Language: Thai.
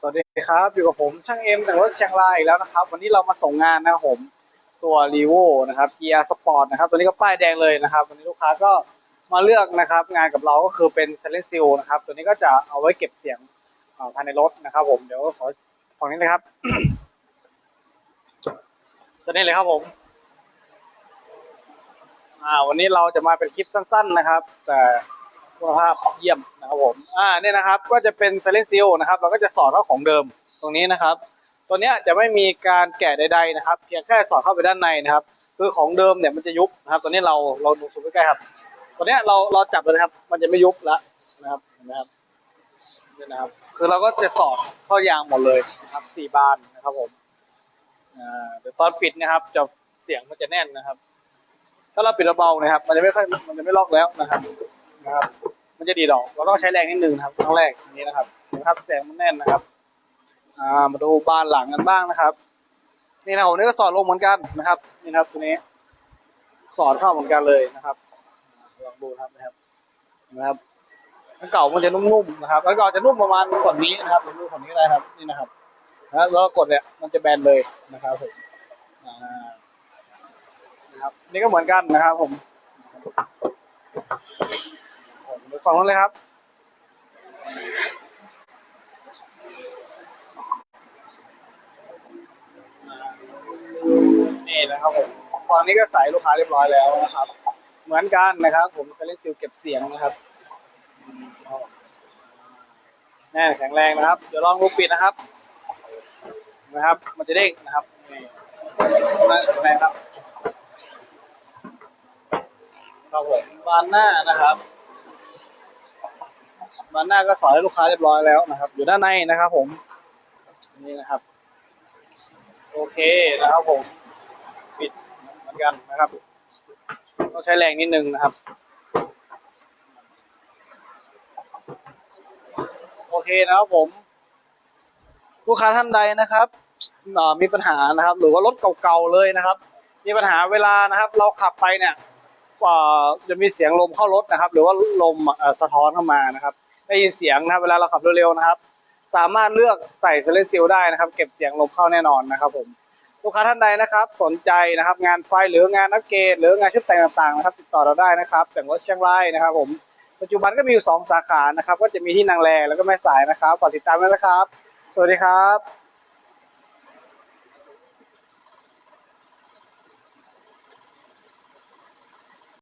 สวัสดีครับ อยู่กับผมช่างเอ็มแต่งรถเชียงรายอีกแล้วนะครับ วันนี้เรามาส่งงานนะครับผมตัว r e v o นะครับเกียร์สปอร์ตนะครับตัวนี้ก็ป้ายแดงเลยนะครับ วันนี้ลูกค้าก็มาเลือกนะครับ งานกับเราก็คือเป็น s i l e n c e นะครับ ตัวนี้ก็จะเอาไว้เก็บเสียงภายในรถนะครับ ผมเดี๋ยวขอฝั่งนี้เลยครับตัวนี้เลยครับผมอ่าวันนี้เราจะมาเป็นคลิปสั้น ๆนะครับ แต่ คุณภาพเยี่ยมนะครับผมอ่าเนี่ยนะครับก็จะเป็น Silent Seal นะครับเราก็จะสอดเข้าของเดิมตรงนี้นะครับ ตัวเนี้ยจะไม่มีการแกะใดๆนะครับเพียงแค่สอดเข้าไปด้านในนะครับ คือของเดิมเนี่ยมันจะยุบนะครับ ตัวนี้เราเราดูสูงใกล้ๆครับตัวเนี้ยเราเราจับเลยครับ มันจะไม่ยุบแล้วนะครับเห็นไหมครับนี่นะครับ คือเราก็จะสอดเข้ายางหมดเลยนะครับสี่บานนะครับผมอ่าเดี๋ยวตอนปิดนะครับจะเสียงมันจะแน่นนะครับ ถ้าเราปิดเบาๆนะครับ มันจะไม่ค่อยมันจะไม่ล็อกแล้วนะครับ นะครับ มันจะดีดอก เราต้องใช้แรงนิดนึงครับครั้งแรกอย่างนี้นะครับนะครับเสียงมันแน่นนะครับ อ่ามาดูบานหลังกันบ้างนะครับ นี่นะผมนี่ก็สอดลงเหมือนกันนะครับ นี่นะครับตัวนี้ สอดเข้าเหมือนกันเลยนะครับลองดูครับนะครับนะครับอันเก่ามันจะนุ่มๆนะครับอันเก่าจะนุ่มประมาณกว่านี้นะครับลองดูฝั่งนี้ได้ครับ นี่นะครับนะแล้วก็กดเนี่ยมันจะแบนเลยนะครับผมนะครับ นี่ก็เหมือนกันนะครับผม ฝั่งนู้นเลยครับ นี่นะครับผมฝั่งนี้ก็ใส่ลูกค้าเรียบร้อยแล้วนะครับ เหมือนกันนะครับ ผมเซเลซิลเก็บเสียงนะครับแน่นแข็งแรงนะครับ เดี๋ยวลองดูกปิดนะครับ นะครับ มันจะเด้งนะครับนี่แน่นแข็งแรงครับครับผมบานหน้านะครับ บานหน้าก็สอนให้ลูกค้าเรียบร้อยแล้วนะครับ อยู่ด้านในนะครับผม นี่นะครับ โอเคนะครับผม ปิดเหมือนกันนะครับ ต้องใช้แรงนิดนึงนะครับ โอเคนะครับผม ลูกค้าท่านใดนะครับมีปัญหานะครับ หรือว่ารถเก่าๆเลยนะครับ มีปัญหาเวลานะครับ เราขับไปเนี่ยจะมีเสียงลมเข้ารถนะครับ หรือว่าลมสะท้อนเข้ามานะครับ ได้ยินเสียงนะครับเวลาเราขับเร็วๆนะครับ สามารถเลือกใส่เซเลนซิลได้นะครับ เก็บเสียงลมเข้าแน่นอนนะครับผมลูกค้าท่านใดนะครับ สนใจนะครับ งานไฟหรืองานอัปเกรดหรืองานชุดแต่งต่างๆนะครับ ติดต่อเราได้นะครับ แต่งรถเชียงรายนะครับ ผมปัจจุบันก็มีอยู่สองสาขานะครับ ก็จะมีที่นางแลแล้วก็แม่สายนะครับฝากติดตามด้วยนะครับ สวัสดีครับ